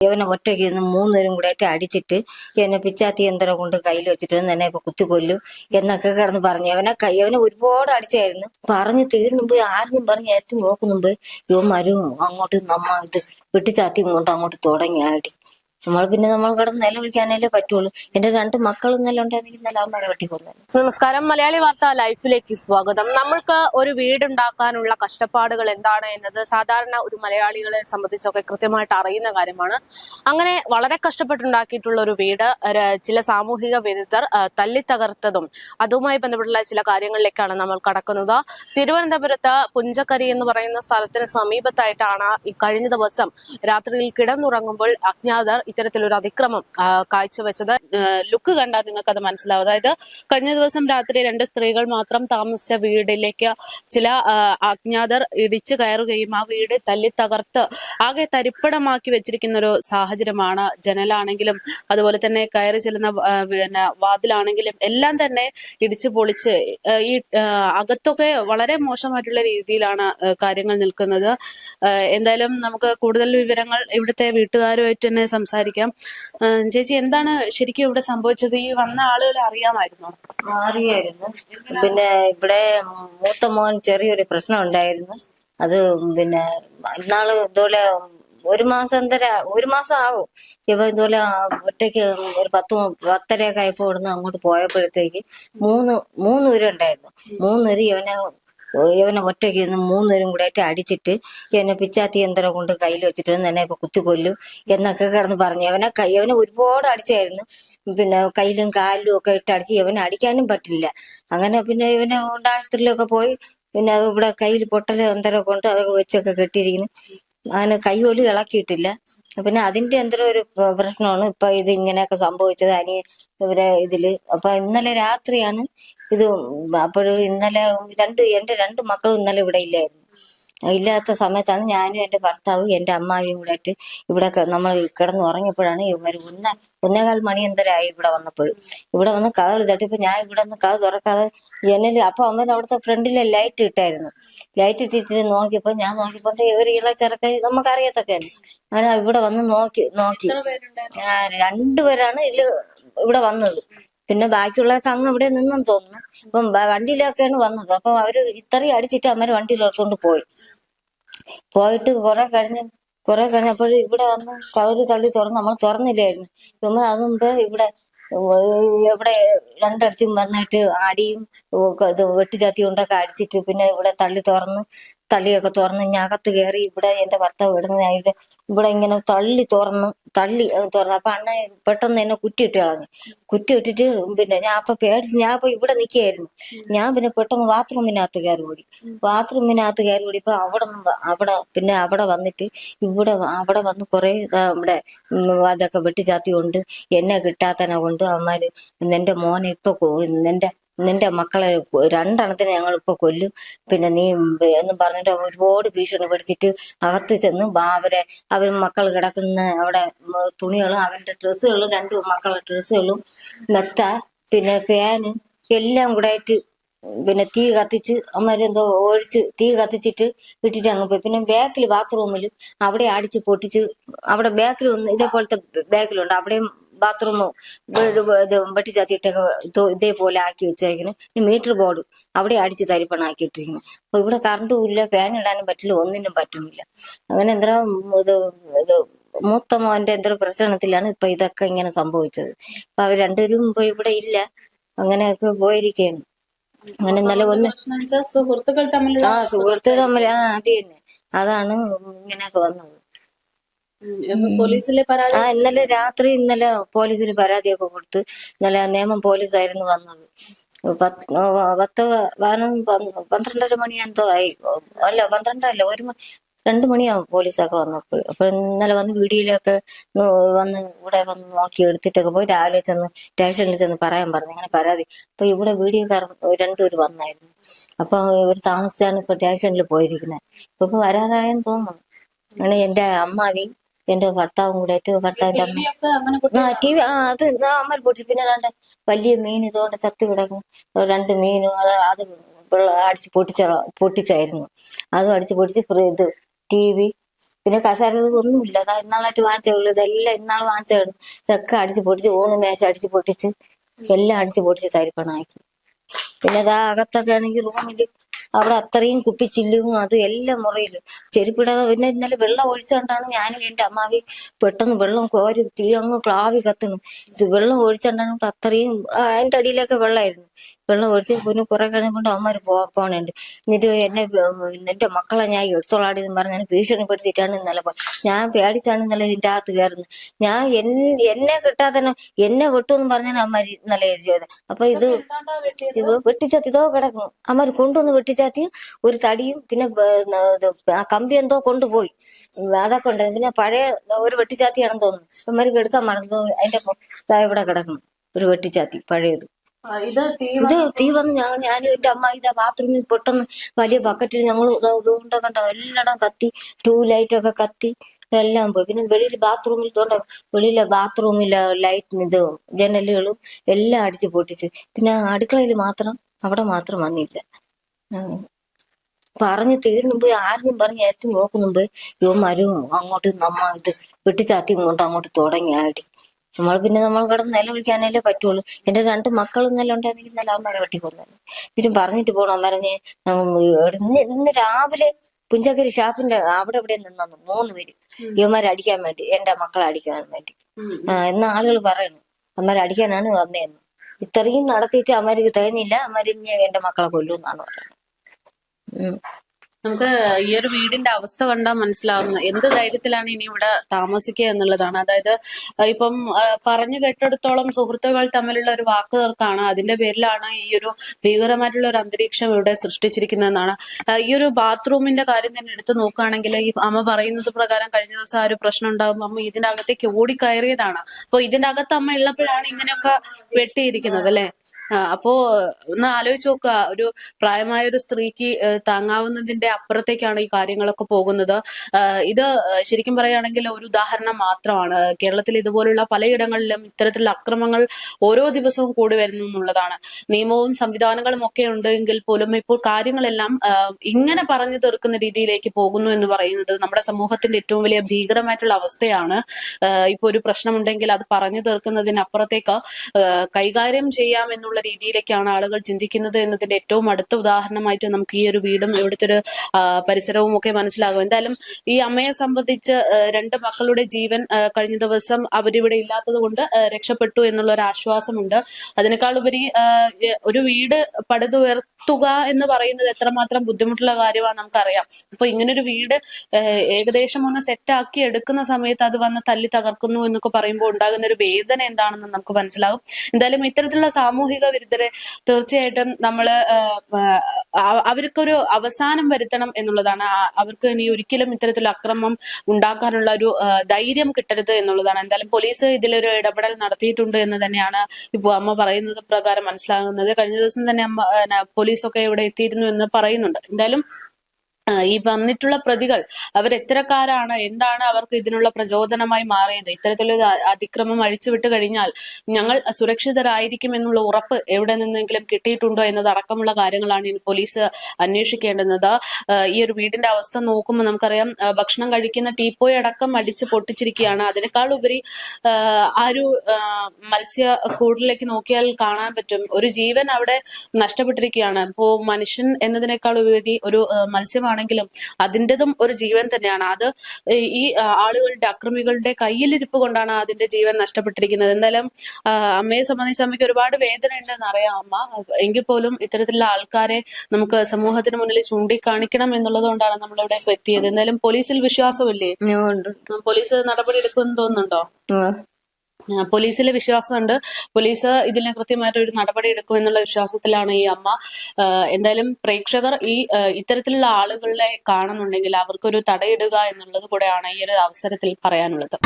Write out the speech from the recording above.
ഇവനെ ഒറ്റയ്ക്ക് ഇരുന്ന് മൂന്നുപേരും കൂടെ ആയിട്ട് അടിച്ചിട്ട് എന്നെ പിച്ചാത്തി യന്ത്രം കൊണ്ട് കയ്യിൽ വെച്ചിട്ട് എന്നെ ഇപ്പൊ കുത്തിക്കൊല്ലും എന്നൊക്കെ കിടന്ന് പറഞ്ഞു. അവനെ കൈ അവനെ ഒരുപാട് അടിച്ചായിരുന്നു. പറഞ്ഞു തീർന്നുമ്പ് ആരെന്നും പറഞ്ഞ് ഏറ്റവും നോക്കുന്നുമ്പ് ഇവന്മാരും അങ്ങോട്ട് നമ്മ ഇത് വെട്ടിച്ചാത്തി കൊണ്ട് അങ്ങോട്ട് തുടങ്ങി അടി നമ്മൾ പിന്നെ നമ്മൾ കിടന്ന് നിലവിളിക്കാനല്ലേ പറ്റുള്ളൂ. എന്റെ രണ്ട് മക്കളും ഇന്നലെ ഉണ്ടായിരുന്നെങ്കിൽ ഇന്നലെ അവന്മാരെ വെട്ടിക്കൊന്നു നമസ്കാരം. മലയാളി വാർത്ത ലൈഫിലേക്ക് സ്വാഗതം. നമ്മൾക്ക് ഒരു വീടുണ്ടാക്കാനുള്ള കഷ്ടപ്പാടുകൾ എന്താണ് എന്നത് സാധാരണ ഒരു മലയാളികളെ സംബന്ധിച്ചൊക്കെ കൃത്യമായിട്ട് അറിയുന്ന കാര്യമാണ്. അങ്ങനെ വളരെ കഷ്ടപ്പെട്ടുണ്ടാക്കിയിട്ടുള്ള ഒരു വീട് ചില സാമൂഹിക വിരുദ്ധർ തല്ലിത്തകർത്തതും അതുമായി ബന്ധപ്പെട്ടുള്ള ചില കാര്യങ്ങളിലേക്കാണ് നമ്മൾ കടക്കുന്നത്. തിരുവനന്തപുരത്ത് പുഞ്ചക്കരി എന്ന് പറയുന്ന സ്ഥലത്തിന് സമീപത്തായിട്ടാണ് ഈ കഴിഞ്ഞ ദിവസം രാത്രിയിൽ കിടന്നുറങ്ങുമ്പോൾ അജ്ഞാതർ ഇത്തരത്തിലൊരു അതിക്രമം കാഴ്ചവെച്ചത്. ലുക്ക് കണ്ടാൽ നിങ്ങൾക്ക് അത് മനസ്സിലാവും. അതായത് കഴിഞ്ഞ ദിവസം രാത്രി രണ്ട് സ്ത്രീകൾ മാത്രം താമസിച്ച വീടിലേക്ക് ചില അജ്ഞാതർ ഇടിച്ചു കയറുകയും ആ വീട് തല്ലി തകർത്ത് ആകെ തരിപ്പടമാക്കി വെച്ചിരിക്കുന്ന ഒരു സാഹചര്യമാണ് ജനലാണെങ്കിലും അതുപോലെ തന്നെ കയറി ചെല്ലുന്ന പിന്നെ വാതിലാണെങ്കിലും എല്ലാം തന്നെ ഇടിച്ചു പൊളിച്ച് ഈ അകത്തൊക്കെ വളരെ മോശമായിട്ടുള്ള രീതിയിലാണ് കാര്യങ്ങൾ നിൽക്കുന്നത്. എന്തായാലും നമുക്ക് കൂടുതൽ വിവരങ്ങൾ ഇവിടുത്തെ വീട്ടുകാരുമായിട്ട് തന്നെ സംസാരിക്കാം. ആ, ചേച്ചി എന്താണ് ശരിക്കും ഇവിടെ സംഭവിച്ചത്? ഈ വന്ന ആളുകൾ അറിയാമായിരുന്നു? അറിയായിരുന്നു. പിന്നെ ഇവിടെ മൂത്ത മോൻ ചെറിയൊരു പ്രശ്നം ഉണ്ടായിരുന്നു. അത് പിന്നെ ഇന്നാൾ ഇതുപോലെ ഒരു മാസം തര ഒരു മാസം ആവും. ഇവ ഇതുപോലെ ഒറ്റയ്ക്ക് ഒരു പത്ത് പത്തരയൊക്കെ ആയപ്പോ ഇവിടുന്ന് അങ്ങോട്ട് പോയപ്പോഴത്തേക്ക് മൂന്ന് മൂന്നുരുണ്ടായിരുന്നു മൂന്നുരി ഇവനെ ഇവനെ ഒറ്റയ്ക്ക് ഇരുന്ന് മൂന്നുപേരും കൂടെ ആയിട്ട് അടിച്ചിട്ട് എന്നെ പിച്ചാത്തി യന്ത്രം കൊണ്ട് കയ്യിൽ വെച്ചിട്ട് എന്നെ ഇപ്പൊ കുത്തിക്കൊല്ലും എന്നൊക്കെ കിടന്ന് പറഞ്ഞു. അവനെ കൈ അവനെ ഒരുപാട് അടിച്ചായിരുന്നു. പിന്നെ കയ്യിലും കാലിലും ഒക്കെ ഇട്ട് അടിച്ച് ഇവനെ അടിക്കാനും പറ്റില്ല. അങ്ങനെ പിന്നെ ഇവനെ കൊണ്ട് ആശുപത്രിയിലൊക്കെ പോയി. പിന്നെ ഇവിടെ കയ്യിൽ പൊട്ടൽ എന്തരം കൊണ്ട് അതൊക്കെ വെച്ചൊക്കെ കെട്ടിയിരിക്കുന്നു. അങ്ങനെ കൈ പോലും ഇളക്കിയിട്ടില്ല. പിന്നെ അതിന്റെ എന്തോ ഒരു പ്രശ്നമാണ് ഇപ്പൊ ഇത് ഇങ്ങനെയൊക്കെ സംഭവിച്ചത് അനിയ ഇവരെ ഇതിൽ. അപ്പൊ ഇന്നലെ രാത്രിയാണ് ഇത് അപ്പോൾ ഇന്നലെ രണ്ട് എന്റെ രണ്ട് മക്കളും ഇന്നലെ ഇവിടെ ഇല്ലായിരുന്നു. ഇല്ലാത്ത സമയത്താണ് ഞാനും എന്റെ ഭർത്താവും എന്റെ അമ്മാവിയും കൂടെ ആയിട്ട് ഇവിടെ നമ്മൾ കിടന്ന് ഉറങ്ങിയപ്പോഴാണ് ഇവർ ഒന്ന ഒന്നേകാൽ മണി എന്തരായി ഇവിടെ വന്നപ്പോഴും. ഇവിടെ വന്ന് കഥ തട്ടിയപ്പോ ഞാൻ ഇവിടെ നിന്ന് കഥ തുറക്കാതെ ജനൽ അപ്പൊ അമ്മ അവിടുത്തെ ഫ്രണ്ടിലെ ലൈറ്റ് ഇട്ടായിരുന്നു. ലൈറ്റ് ഇട്ടിട്ട് നോക്കിയപ്പോ ഞാൻ നോക്കിയപ്പോ ഇവർ ഇള ചെറുക്ക നമുക്കറിയത്തൊക്കെ അങ്ങനെ ഇവിടെ വന്ന് നോക്കി നോക്കി. രണ്ടുപേരാണ് ഇതിൽ ഇവിടെ വന്നത്. പിന്നെ ബാക്കിയുള്ളവർക്ക് അങ്ങ് അവിടെ നിന്നും തോന്നുന്നു. അപ്പം വണ്ടിയിലൊക്കെയാണ് വന്നത്. അപ്പം അവർ ഇത്രയും അടിച്ചിട്ട് അമ്മര് വണ്ടിയിൽ എടുത്തോണ്ട് പോയി. പോയിട്ട് കുറെ കഴിഞ്ഞ് കുറെ കഴിഞ്ഞപ്പോൾ ഇവിടെ വന്ന് കവര് തള്ളി തുറന്ന് നമ്മൾ തുറന്നില്ലായിരുന്നു. നമ്മൾ അത് മുമ്പ് ഇവിടെ ഇവിടെ രണ്ടിടത്തും വന്നിട്ട് അടിയും ഇത് വെട്ടിച്ചാത്തി കൊണ്ടൊക്കെ അടിച്ചിട്ട് പിന്നെ ഇവിടെ തള്ളി തുറന്ന് തള്ളിയൊക്കെ തുറന്ന് ഞകത്ത് കയറി ഇവിടെ എന്റെ ഭർത്താവ് ഇടുന്നതായിട്ട് ഇവിടെ ഇങ്ങനെ തള്ളി തുറന്ന് തള്ളി തുറന്നു. അപ്പൊ അണ്ണ പെട്ടെന്ന് എന്നെ കുറ്റിയിട്ട് കളഞ്ഞു. കുറ്റി ഇട്ടിട്ട് പിന്നെ ഞാൻ അപ്പൊ പേടിച്ച് ഞാൻ അപ്പൊ ഇവിടെ നിൽക്കുകയായിരുന്നു. ഞാൻ പിന്നെ പെട്ടെന്ന് ബാത്റൂമിനകത്ത് കയറി ഓടി. ബാത്റൂമിനകത്ത് കയറി ഓടിയപ്പോ അവിടെ അവിടെ പിന്നെ അവിടെ വന്നിട്ട് ഇവിടെ അവിടെ വന്ന് കുറെ നമ്മുടെ അതൊക്കെ വെട്ടിച്ചാത്തി കൊണ്ട് എന്നെ കിട്ടാത്തനെ കൊണ്ട് അവന്മാര് നിന്റെ മോനെ ഇപ്പൊ നിന്റെ നിന്റെ മക്കളെ രണ്ടെണ്ണത്തിന് ഇപ്പൊ കൊല്ലും. പിന്നെ നീ എന്നും പറഞ്ഞിട്ട് ഒരുപാട് ഭീഷണിപ്പെടുത്തിയിട്ട് അകത്ത് ചെന്ന് അവരെ അവർ മക്കൾ കിടക്കുന്ന അവിടെ തുണികളും അവന്റെ ഡ്രസ്സുകളും രണ്ടു മക്കളുടെ ഡ്രസ്സുകളും മെത്ത പിന്നെ ഫാന് എല്ലാം കൂടെ ആയിട്ട് പിന്നെ തീ കത്തിച്ച് അമ്മരെന്തോ ഒഴിച്ച് തീ കത്തിച്ചിട്ട് ഇട്ടിട്ട് അങ്ങ് പോയി. പിന്നെ ബാക്കിൽ ബാത്റൂമിൽ അവിടെ അടിച്ച് പൊട്ടിച്ച് അവിടെ ബാക്കിൽ ഒന്ന് ഇതേപോലത്തെ ബാക്കിലുണ്ട് അവിടെയും ബാത്റൂം ഇത് വെട്ടിച്ചാത്തിയിട്ടൊക്കെ തോ- ഇതേപോലെ ആക്കി വെച്ചേക്കുന്നു മീറ്റർ ബോർഡ് അവിടെ അടിച്ച് തരിപ്പണാക്കി ഇട്ടിരിക്കുന്നു അപ്പൊ ഇവിടെ കറണ്ടും ഇല്ല ഫാൻ ഇടാനും പറ്റില്ല ഒന്നിനും പറ്റുന്നില്ല. അങ്ങനെ എന്തോ ഇത് ഇത് മൂത്ത മോന്റെ എന്തോ പ്രശ്നത്തിലാണ് ഇപ്പൊ ഇതൊക്കെ ഇങ്ങനെ സംഭവിച്ചത്. അപ്പൊ അവർ രണ്ടുപേരും ഇപ്പൊ ഇവിടെ ഇല്ല. അങ്ങനെയൊക്കെ പോയിരിക്കുന്നു അങ്ങനെ നല്ല ഒന്ന് സുഹൃത്തുക്കൾ തമ്മിൽ ആ സുഹൃത്തുക്കൾ തമ്മിൽ ആ അത് തന്നെ. അതാണ് ഇങ്ങനെയൊക്കെ വന്നത്. ആ ഇന്നലെ രാത്രി ഇന്നലെ പോലീസിന് പരാതിയൊക്കെ കൊടുത്ത് ഇന്നലെ നേമം പോലീസായിരുന്നു വന്നത്. പത്ത് പത്ത് പന്ത്രണ്ടര മണി എന്തോ ആയി. അല്ല പന്ത്രണ്ടല്ല ഒരു മണി രണ്ടു മണിയാവും പോലീസൊക്കെ വന്നപ്പോൾ. അപ്പൊ ഇന്നലെ വന്ന് വീഡിയോയിലൊക്കെ വന്ന് ഇവിടെ വന്ന് നോക്കി എടുത്തിട്ടൊക്കെ പോയി രാവിലെ ചെന്ന് സ്റ്റേഷനിൽ ചെന്ന് പറയാൻ പറഞ്ഞു. അങ്ങനെ പരാതി. അപ്പൊ ഇവിടെ വീഡിയോ രണ്ടുപേര് വന്നായിരുന്നു. അപ്പൊ ഇവർ താമസിച്ചാണ് ഇപ്പൊ സ്റ്റേഷനിൽ പോയിരിക്കുന്നത്. ഇപ്പൊ ഇപ്പൊ വരാറായെന്ന് തോന്നുന്നു. അങ്ങനെ എന്റെ അമ്മാവി എന്റെ ഭർത്താവും കൂടെ ഭർത്താവിന്റെ അമ്മ. ആ ടി വി ആ അത് അമ്മ പൊട്ടി. പിന്നെ അതാണ്ട് വലിയ മീൻ ഇതുകൊണ്ട് ചത്ത് കിടക്കും. രണ്ട് മീനും അത് അത് അടിച്ച് പൊട്ടിച്ച പൊട്ടിച്ചായിരുന്നു. അതും അടിച്ച് പൊട്ടിച്ച് ഇത് ടി വി. പിന്നെ കസാരകൾ ഒന്നുമില്ല അതാ ഇന്നാളായിട്ട് വാങ്ങിച്ചുള്ളൂ ഇതെല്ലാം ഇന്നാൾ വാങ്ങിച്ചാണ് ഇതൊക്കെ അടിച്ച് പൊട്ടിച്ച് ഊണ് മേശ അടിച്ച് പൊട്ടിച്ച് എല്ലാം അടിച്ച് പൊട്ടിച്ച് തരിപ്പണാക്കി. പിന്നെ അതാ അകത്തൊക്കെ ആണെങ്കിൽ റൂമിൽ അവിടെ അത്രയും കുപ്പിച്ചില്ലും അത് എല്ലാം മുറിയിലും. ചെരുപ്പിടാതെ പിന്നെ ഇന്നലെ വെള്ളം ഒഴിച്ചുകൊണ്ടാണ് ഞാനും എന്റെ അമ്മാവി പെട്ടെന്ന് വെള്ളം കോരി തീ അങ്ങ് ക്ലാവി കത്തുന്നു വെള്ളം ഒഴിച്ചുകൊണ്ടാണ് അത്രയും അതിന്റെ അടിയിലൊക്കെ വെള്ളമായിരുന്നു. വെള്ളം ഒഴിച്ച് പിന്നെ കുറെ കഴിയുമ്പോൾ അവന്മാര് പോ പോണുണ്ട്. എന്നിട്ട് എന്നെ എന്റെ മക്കളെ ഞാൻ എടുത്തോളാടി എന്ന് പറഞ്ഞാൽ ഭീഷണിപ്പെടുത്തിയിട്ടാണ് ഇന്നലെ ഞാൻ പേടിച്ചാണ് ഇന്നലെ ഇതിന്റെ അകത്ത് കയറുന്നത്. ഞാൻ എന്നെ കിട്ടാതെ എന്നെ വെട്ടുമെന്ന് പറഞ്ഞാണ് അവന്മാര് ഇന്നലെ ചെയ്തത്. അപ്പൊ ഇത് ഇത് വെട്ടിച്ചാത്തി ഇതോ കിടക്കും അമ്മര് കൊണ്ടുവന്ന് വെട്ടിച്ചാത്തി ഒരു തടിയും പിന്നെ ആ കമ്പി എന്തോ കൊണ്ടുപോയി. അതൊക്കെ ഉണ്ട് പിന്നെ പഴയ ഒരു വെട്ടിച്ചാത്തിയാണെന്ന് തോന്നുന്നു. അമ്മര് എടുക്കാൻ മറന്നു. അതിന്റെ ഇവിടെ കിടക്കുന്നു. ഒരു വെട്ടിച്ചാത്തി പഴയത്. ഇത് തീ വന്ന് ഞങ്ങൾ ഞാനും എന്റെ അമ്മ ഇതാ ബാത്റൂമിൽ പെട്ടെന്ന് വലിയ ബക്കറ്റിൽ ഞങ്ങൾ ഇതുകൊണ്ട് കണ്ട എല്ലാം കത്തി ടൂ ലൈറ്റ് ഒക്കെ കത്തി എല്ലാം പോയി. പിന്നെ വെളിയിൽ ബാത്റൂമിൽ തോണ്ട വെളിയിലെ ബാത്റൂമിലെ ലൈറ്റ് ഇത് ജനലുകളും എല്ലാം അടിച്ചു പൊട്ടിച്ചു. പിന്നെ അടുക്കളയിൽ മാത്രം അവിടെ മാത്രം വന്നില്ല. പറഞ്ഞു തീർന്നുമ്പോ ആരെന്നും പറഞ്ഞ് എത്തി നോക്കുന്നുമ്പോ യുവമാരും അങ്ങോട്ട് നമ്മ ഇത് വെട്ടിച്ചാത്തി ഇങ്ങോട്ട് അങ്ങോട്ട് തുടങ്ങി ആടി. നമ്മൾ പിന്നെ നമ്മൾ കിടന്ന് നിലവിളിക്കാനല്ലേ പറ്റുള്ളൂ. എന്റെ രണ്ട് മക്കളും നല്ല ഉണ്ടായിരുന്നെങ്കിൽ നല്ല അമ്മമാരെ വെട്ടി കൊന്നല്ലേ ഇതിനും പറഞ്ഞിട്ട് പോകണം അമ്മരഞ്ഞ് ഇന്ന് ഇന്ന് രാവിലെ പുഞ്ചക്കരി ഷാപ്പിന്റെ അവിടെ ഇവിടെ നിന്നു മൂന്ന് പേര്. ഇവന്മാരെ അടിക്കാൻ വേണ്ടി എന്റെ മക്കളെ അടിക്കാൻ വേണ്ടി. ആ എന്ന ആളുകൾ പറയുന്നു അമ്മമാരെ അടിക്കാനാണ് വന്നതെന്ന് ഇത്രയും നടത്തിയിട്ട് അമ്മമാർക്ക് തികഞ്ഞില്ല. അമ്മര് ഇനി എന്റെ മക്കളെ കൊല്ലുമെന്നാണ് പറയുന്നത് ഉം. നമുക്ക് ഈ ഒരു വീടിന്റെ അവസ്ഥ കണ്ടാൽ മനസ്സിലാവുന്ന. എന്ത് ധൈര്യത്തിലാണ് ഇനി ഇവിടെ താമസിക്കുക എന്നുള്ളതാണ്. അതായത് ഇപ്പം പറഞ്ഞു കേട്ടെടുത്തോളം സുഹൃത്തുക്കൾ തമ്മിലുള്ള ഒരു വാക്കുകൾക്കാണ് അതിന്റെ പേരിലാണ് ഈ ഒരു ഭീകരമായിട്ടുള്ള ഒരു അന്തരീക്ഷം ഇവിടെ സൃഷ്ടിച്ചിരിക്കുന്നതെന്നാണ്. ഈ ഒരു ബാത്റൂമിന്റെ കാര്യം തന്നെ എടുത്തു നോക്കുകയാണെങ്കിൽ ഈ അമ്മ പറയുന്നത് പ്രകാരം കഴിഞ്ഞ ദിവസം ആ ഒരു പ്രശ്നം ഉണ്ടാകുമ്പോൾ അമ്മ ഇതിന്റെ അകത്തേക്ക് ഓടിക്കയറിയതാണ് അപ്പൊ ഇതിന്റെ അകത്ത് അമ്മ ഉള്ളപ്പോഴാണ് ഇങ്ങനെയൊക്കെ വെട്ടിയിരിക്കുന്നത് അല്ലെ? അപ്പോ ഒന്ന് ആലോചിച്ച് നോക്കുക. ഒരു പ്രായമായ ഒരു സ്ത്രീക്ക് താങ്ങാവുന്നതിന്റെ അപ്പുറത്തേക്കാണ് ഈ കാര്യങ്ങളൊക്കെ പോകുന്നത്. ഇത് ശരിക്കും പറയുകയാണെങ്കിൽ ഒരു ഉദാഹരണം മാത്രമാണ്. കേരളത്തിൽ ഇതുപോലുള്ള പലയിടങ്ങളിലും ഇത്തരത്തിലുള്ള അക്രമങ്ങൾ ഓരോ ദിവസവും കൂടി വരുന്നു എന്നുള്ളതാണ്. നിയമവും സംവിധാനങ്ങളും ഒക്കെ ഉണ്ടെങ്കിൽ പോലും ഇപ്പോൾ കാര്യങ്ങളെല്ലാം ഇങ്ങനെ പറഞ്ഞു തീർക്കുന്ന രീതിയിലേക്ക് പോകുന്നു എന്ന് പറയുന്നത് നമ്മുടെ സമൂഹത്തിന്റെ ഏറ്റവും വലിയ ഭീകരമായിട്ടുള്ള അവസ്ഥയാണ്. ഇപ്പോൾ ഇപ്പൊ ഒരു പ്രശ്നമുണ്ടെങ്കിൽ അത് പറഞ്ഞു തീർക്കുന്നതിനപ്പുറത്തേക്ക് കൈകാര്യം ചെയ്യാം എന്നുള്ള രീതിയിലേക്കാണ് ആളുകൾ ചിന്തിക്കുന്നത് എന്നതിന്റെ ഏറ്റവും അടുത്ത ഉദാഹരണമായിട്ട് നമുക്ക് ഈ ഒരു വീടും ഇവിടുത്തെ ഒരു പരിസരവും ഒക്കെ മനസ്സിലാകും. എന്തായാലും ഈ അമ്മയെ സംബന്ധിച്ച് രണ്ട് മക്കളുടെ ജീവൻ കഴിഞ്ഞ ദിവസം അവരിവിടെ ഇല്ലാത്തത് കൊണ്ട് രക്ഷപ്പെട്ടു എന്നുള്ള ഒരു ആശ്വാസമുണ്ട്. അതിനേക്കാൾ ഉപരി ഒരു വീട് പടുതുയർത്തുക എന്ന് പറയുന്നത് എത്രമാത്രം ബുദ്ധിമുട്ടുള്ള കാര്യമാണ് നമുക്കറിയാം. അപ്പൊ ഇങ്ങനൊരു വീട് ഏകദേശം ഒന്ന് സെറ്റാക്കി എടുക്കുന്ന സമയത്ത് അത് വന്ന് തല്ലി തകർക്കുന്നു എന്നൊക്കെ പറയുമ്പോൾ ഉണ്ടാകുന്ന ഒരു വേദന എന്താണെന്ന് നമുക്ക് മനസ്സിലാകും. എന്തായാലും ഇത്തരത്തിലുള്ള സാമൂഹിക വിരുദ്ധരെ തീർച്ചയായിട്ടും നമ്മൾ അവർക്കൊരു അവസാനം വരുത്തണം എന്നുള്ളതാണ്. അവർക്ക് ഇനി ഒരിക്കലും ഇത്തരത്തിലുള്ള അക്രമം ഉണ്ടാക്കാനുള്ള ഒരു ധൈര്യം കിട്ടരുത് എന്നുള്ളതാണ്. എന്തായാലും പോലീസ് ഇതിലൊരു ഇടപെടൽ നടത്തിയിട്ടുണ്ട് എന്ന് തന്നെയാണ് ഇപ്പോൾ അമ്മ പറയുന്നത് പ്രകാരം മനസ്സിലാകുന്നത്. കഴിഞ്ഞ ദിവസം തന്നെ അമ്മ പോലീസൊക്കെ ഇവിടെ എത്തിയിരുന്നു എന്ന് പറയുന്നുണ്ട്. എന്തായാലും ഈ വന്നിട്ടുള്ള പ്രതികൾ അവർ എത്രക്കാരാണ് എന്താണ് അവർക്ക് ഇതിനുള്ള പ്രചോദനമായി മാറിയത് ഇത്തരത്തിലൊരു അതിക്രമം അഴിച്ചുവിട്ട് കഴിഞ്ഞാൽ ഞങ്ങൾ സുരക്ഷിതരായിരിക്കും എന്നുള്ള ഉറപ്പ് എവിടെ നിന്നെങ്കിലും കിട്ടിയിട്ടുണ്ടോ എന്നതടക്കമുള്ള കാര്യങ്ങളാണ് ഇനി പോലീസ് അന്വേഷിക്കേണ്ടുന്നത്. ഈ ഒരു വീടിന്റെ അവസ്ഥ നോക്കുമ്പോൾ നമുക്കറിയാം ഭക്ഷണം കഴിക്കുന്ന ടീപ്പോയി അടക്കം അടിച്ച് പൊട്ടിച്ചിരിക്കുകയാണ്. അതിനേക്കാൾ ഉപരി ആ, ഒരു മത്സ്യ കൂടിലേക്ക് നോക്കിയാൽ കാണാൻ പറ്റും. ഒരു ജീവൻ അവിടെ നഷ്ടപ്പെട്ടിരിക്കുകയാണ്. ഇപ്പോ മനുഷ്യൻ എന്നതിനേക്കാൾ ഉപരി ഒരു ആ, മത്സ്യമാണെങ്കിലും അതിന്റെതും ഒരു ജീവൻ തന്നെയാണ്. അത് ഈ- ആളുകളുടെ അക്രമികളുടെ കയ്യിലിരിപ്പ് കൊണ്ടാണ് അതിന്റെ ജീവൻ നഷ്ടപ്പെട്ടിരിക്കുന്നത്. എന്തായാലും അമ്മയെ സംബന്ധിച്ച് അമ്മയ്ക്ക് ഒരുപാട് വേദന ഉണ്ടെന്ന് അറിയാം അമ്മ. എങ്കിൽ പോലും ഇത്തരത്തിലുള്ള ആൾക്കാരെ നമുക്ക് സമൂഹത്തിന് മുന്നിൽ ചൂണ്ടിക്കാണിക്കണം എന്നുള്ളത് കൊണ്ടാണ് നമ്മളിവിടെ ഇവിടെ എത്തിയത്. എന്തായാലും പോലീസിൽ വിശ്വാസമില്ലേ? പോലീസ് നടപടി എടുക്കുമെന്ന് തോന്നുന്നുണ്ടോ? പോലീസിലെ വിശ്വാസമുണ്ട്. പോലീസ് ഇതിനെ കൃത്യമായിട്ട് ഒരു നടപടി എടുക്കും എന്നുള്ള വിശ്വാസത്തിലാണ് ഈ അമ്മ. എന്തായാലും പ്രേക്ഷകർ ഈ ഇത്തരത്തിലുള്ള ആളുകളെ കാണുന്നുണ്ടെങ്കിൽ അവർക്കൊരു തടയിടുക എന്നുള്ളത് കൂടെയാണ് ഈ ഒരു അവസരത്തിൽ പറയാനുള്ളത്.